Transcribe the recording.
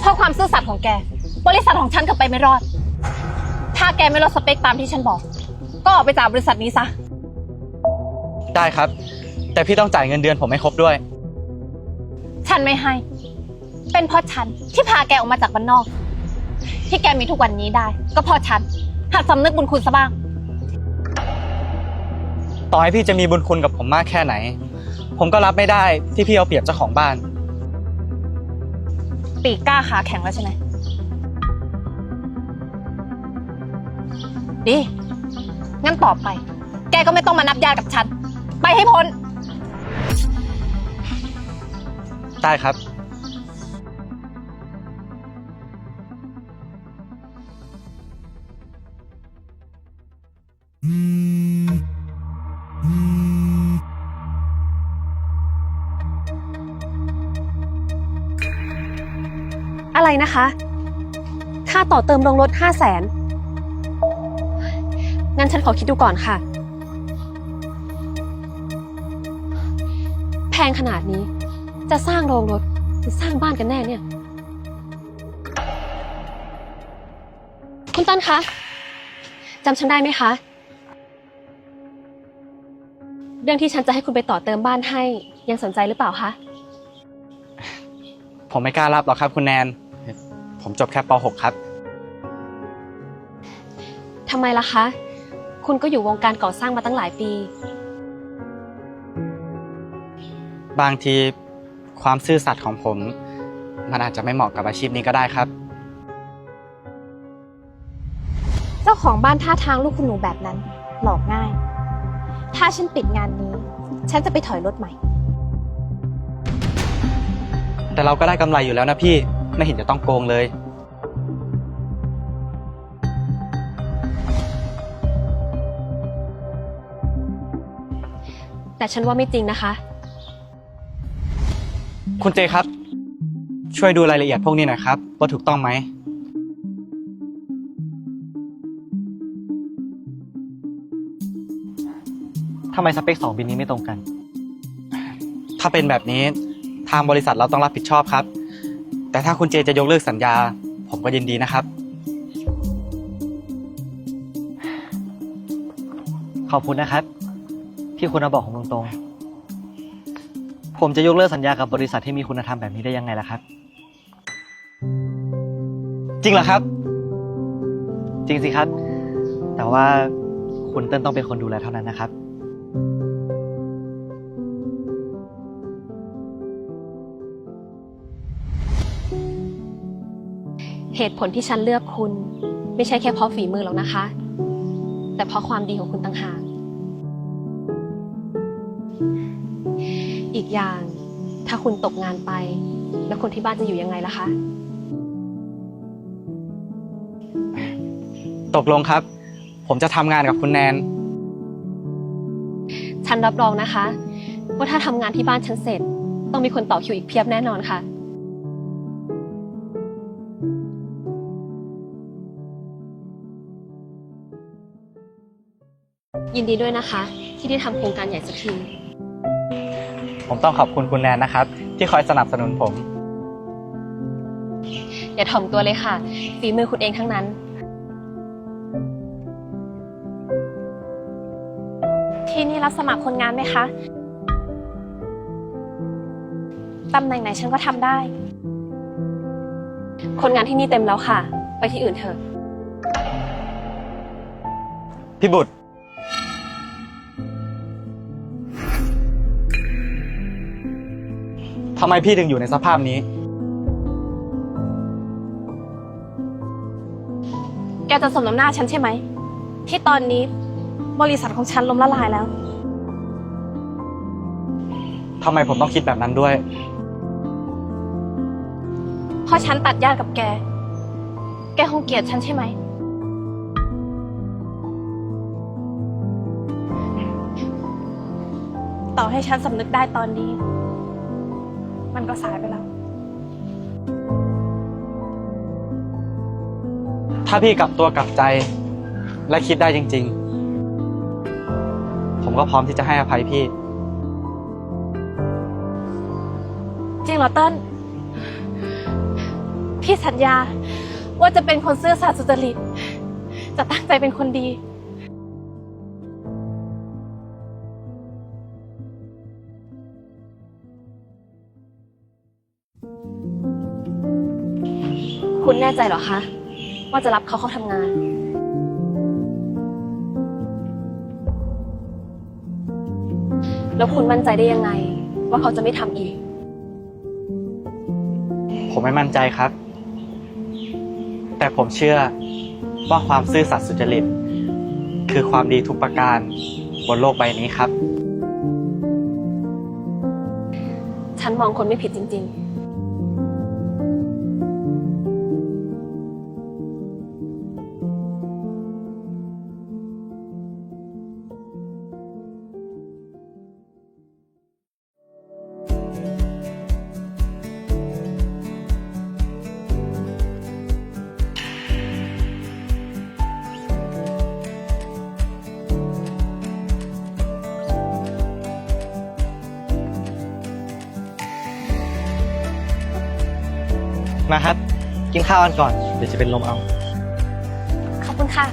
เพราะความซื่อสัตย์ของแก บริษัทของฉันก็ไปไม่รอด ถ้าแกไม่ลดสเปคตามที่ฉันบอก ก็ออกไปจากบริษัทนี้ซะ ได้ครับ แต่พี่ต้องจ่ายเงินเดือนผมให้ครบด้วย ฉันไม่ให้ เป็นเพราะฉันที่พาแกออกมาจากบ้านนอก ที่แกมีทุกวันนี้ได้ ก็เพราะฉัน หัดสำนึกบุญคุณซะบ้าง ต่อให้พี่จะมีบุญคุณกับผมมากแค่ไหน ผมก็รับไม่ได้ที่พี่เอาเปรียบเจ้าของบ้าน ปีกกล้าขาแข็งแล้วใช่ไหมดี งั้นต่อไป แกก็ไม่ต้องมานับญาติกับฉัน ไปให้พ้น ได้ครับ นะคะ ค่าต่อเติมโรงรถห้าแสนงั้นฉันขอคิดดูก่อนค่ะ แพงขนาดนี้ จะสร้างโรงรถหรือสร้างบ้านกันแน่เนี่ย คุณต้นคะจำฉันได้ไหมคะ เรื่องที่ฉันจะให้คุณไปต่อเติมบ้านให้ยังสนใจหรือเปล่าคะ ผมไม่กล้ารับหรอกครับคุณแนน ผมจบแค่ป .6 ครับ ทำไมล่ะคะ คุณก็อยู่วงการก่อสร้างมาตั้งหลายปี บางทีความซื่อสัตย์ของผม มันอาจจะไม่เหมาะกับอาชีพนี้ก็ได้ครับ เจ้าของบ้านท่าทางลูกคุณหนูแบบนั้น หลอกง่าย ถ้าฉันปิดงานนี้ ฉันจะไปถอยรถใหม่ แต่เราก็ได้กำไรอยู่แล้วนะพี่ ไม่เห็นจะต้องโกงเลย แต่ฉันว่าไม่จริงนะคะ คุณเจครับ ช่วยดูรายละเอียดพวกนี้หน่อยครับ ว่าถูกต้องไหม ทำไมสเปคสองบินนี้ไม่ตรงกัน ถ้าเป็นแบบนี้ทางบริษัทเราต้องรับผิดชอบครับ แต่ถ้าคุณเจจะยกเลิกสัญญา ผมก็ยินดีนะครับ ขอบคุณนะครับ ที่คุณมาบอกผมตรงๆ ผมจะยกเลิกสัญญากับบริษัทที่มีคุณธรรมแบบนี้ได้ยังไงล่ะครับ จริงเหรอครับ จริงสิครับ แต่ว่าคุณเติ้ลต้องเป็นคนดูแลเท่านั้นนะครับ เหตุผลที่ฉันเลือกคุณ ไม่ใช่แค่เพราะฝีมือหรอกนะคะ แต่เพราะความดีของคุณต่างหาก อีกอย่างถ้าคุณตกงานไป แล้วคนที่บ้านจะอยู่ยังไงล่ะคะ ตกลงครับ ผมจะทำงานกับคุณแนน ฉันรับรองนะคะ ว่าถ้าทำงานที่บ้านฉันเสร็จ ต้องมีคนต่อคิวอีกเพียบแน่นอนค่ะ ยินดีด้วยนะคะ ที่ได้ทำโครงการใหญ่สักทีผมต้องขอบคุณคุณแนนนะครับ ที่คอยสนับสนุนผม อย่าถ่อมตัวเลยค่ะฝีมือคุณเองทั้งนั้น ที่นี่รับสมัครคนงานไหมคะ ตำแหน่งไหนฉันก็ทำได้ คนงานที่นี่เต็มแล้วค่ะ ไปที่อื่นเถอะ พี่บุตร ทำไมพี่ถึงอยู่ในสภาพนี้ แกจะสมน้ำหน้าฉันใช่ไหม ที่ตอนนี้บริษัทของฉันล้มละลายแล้ว ทำไมผมต้องคิดแบบนั้นด้วย เพราะฉันตัดญาติกับแก แกคงเกลียดฉันใช่ไหม ต่อให้ฉันสำนึกได้ตอนนี้ มันก็สายไปแล้ว ถ้าพี่กลับตัวกลับใจและคิดได้จริง ๆ ผมก็พร้อมที่จะให้อภัยพี่ จริงเหรอเติ้ลพี่สัญญาว่าจะเป็นคนซื่อสัตย์สุจริต จะตั้งใจเป็นคนดี คุณแน่ใจเหรอคะ ว่าจะรับเขาเข้าทำงาน แล้วคุณมั่นใจได้ยังไง ว่าเขาจะไม่ทำอีก ผมไม่มั่นใจครับ แต่ผมเชื่อว่าความซื่อสัตย์สุจริต คือความดีทุกประการบนโลกใบนี้ครับ ฉันมองคนไม่ผิดจริง ๆ มาครับ กินข้าวกันก่อน เดี๋ยวจะเป็นลมเอา ขอบคุณค่ะ